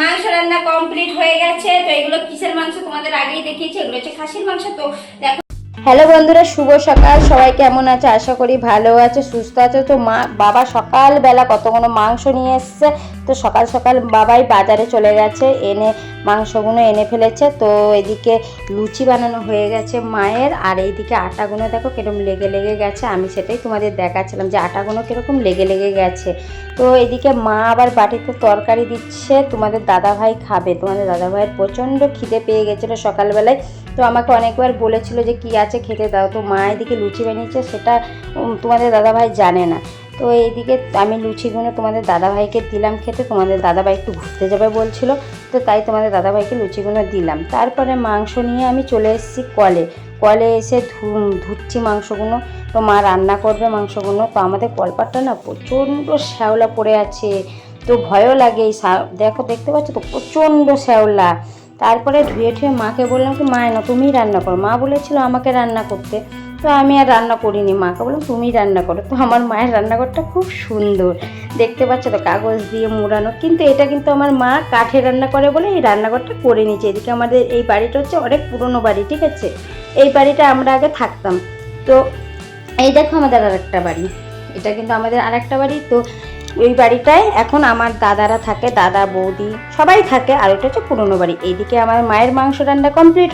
মাংস রান্না কমপ্লিট হয়ে গেছে, তো এগুলো কিসের মাংস তোমাদের আগেই দেখিয়েছি, এগুলো হচ্ছে খাসির মাংস। তো দেখো হ্যালো বন্ধুরা, শুভ সকাল। সবাই কেমন আছে? আশা করি ভালো আছে, সুস্থ আছে। তো মা, বাবা সকালবেলা কতগুলো মাংস নিয়ে এসছে? তো সকাল সকাল বাবাই বাজারে চলে গেছে, এনে মাংসগুলো এনে ফেলেছে। তো এদিকে লুচি বানানো হয়ে গেছে মায়ের, আর এইদিকে আটাগুলো দেখো কীরকম লেগে লেগে গেছে। আমি সেটাই তোমাদের দেখাচ্ছিলাম যে আটাগুলো কীরকম লেগে লেগে গেছে। তো এদিকে মা আবার বাটিতে তরকারি দিচ্ছে। তোমাদের দাদা ভাই খাবে। তোমাদের দাদা ভাইয়ের প্রচণ্ড খিদে পেয়ে গেছিল সকালবেলায়। তো আমাকে অনেকবার বলেছিল যে কি আছে খেতে দাও। তো মা এদিকে লুচি বানিয়েছে, সেটা তোমাদের দাদাভাই জানে না। তো এইদিকে আমি লুচিগুলো তোমাদের দাদাভাইকে দিলাম খেতে, তোমাদের দাদাভাই একটু ঘুরতে যাবে বলছিল, তো তাই তোমাদের দাদাভাইকে লুচিগুলো দিলাম। তারপরে মাংস নিয়ে আমি চলে এসেছি কলে। কলে এসে ধুচ্ছি মাংসগুলো তো মা রান্না করবে মাংসগুলো তো আমাদের কলপাটটা না প্রচণ্ড শ্যাওলা পড়ে আছে। তো ভয়ও লাগে এই দেখো, দেখতে পাচ্ছ তো প্রচণ্ড শ্যাওলা। তারপরে ধুয়ে ঠুয়ে মাকে বললাম কি, মা, না তুমি রান্না করো। মা বলেছিল আমাকে রান্না করতে। তো আমি আর রান্না করিনি। মাকে বললাম তুমি রান্না করো। তো আমার মায়ের রান্নাঘরটা খুব সুন্দর। দেখতে পাচ্ছ তো, কাগজ দিয়ে মোড়ানো। কিন্তু এটা কিন্তু আমার মা কাঠে রান্না করে বলে এই রান্নাঘরটা করে নিয়েছে। এদিকে আমাদের এই বাড়িটা হচ্ছে অনেক পুরনো বাড়ি, ঠিক আছে? এই বাড়িটা আমরা আগে থাকতাম। তো এই দেখো আমাদের আর একটা বাড়ি। এটা কিন্তু আমাদের আর একটা বাড়ি। তো ওই বাড়িটায় এখন আমার দাদারা থাকে, দাদা, বৌদি, সবাই থাকে। আর ওটা হচ্ছে পুরনো বাড়ি। এইদিকে আমার মায়ের মাংস রান্না কমপ্লিট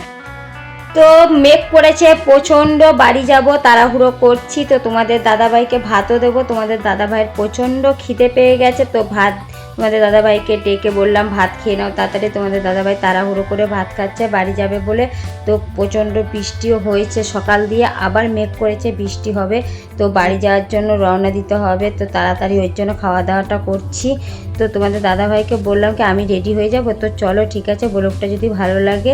তো মেঘ করেছে, প্রচণ্ড বাড়ি যাব, তাড়াহুড়ো করছি। তো তোমাদের দাদাভাইকে ভাতও দেবো। তোমাদের দাদাভাইয়ের প্রচণ্ড খিদে পেয়ে গেছে, তো ভাত তোমাদের দাদাভাইকে ডেকে বললাম, ভাত খেয়ে নাও তাড়াতাড়ি। তোমাদের দাদাভাই তাড়াহুড়ো করে ভাত খাচ্ছে, বাড়ি যাবে বলে তো প্রচণ্ড বৃষ্টিও হয়েছে। সকাল দিয়ে আবার মেঘ করেছে, বৃষ্টি হবে তো বাড়ি যাওয়ার জন্য রওনা দিতে হবে। তো তাড়াতাড়ি ওই জন্য খাওয়া দাওয়াটা করছি। তো তোমাদের দাদাভাইকে বললাম কি, আমি রেডি হয়ে যাব, তো চলো ঠিক আছে ব্লগটা যদি ভালো লাগে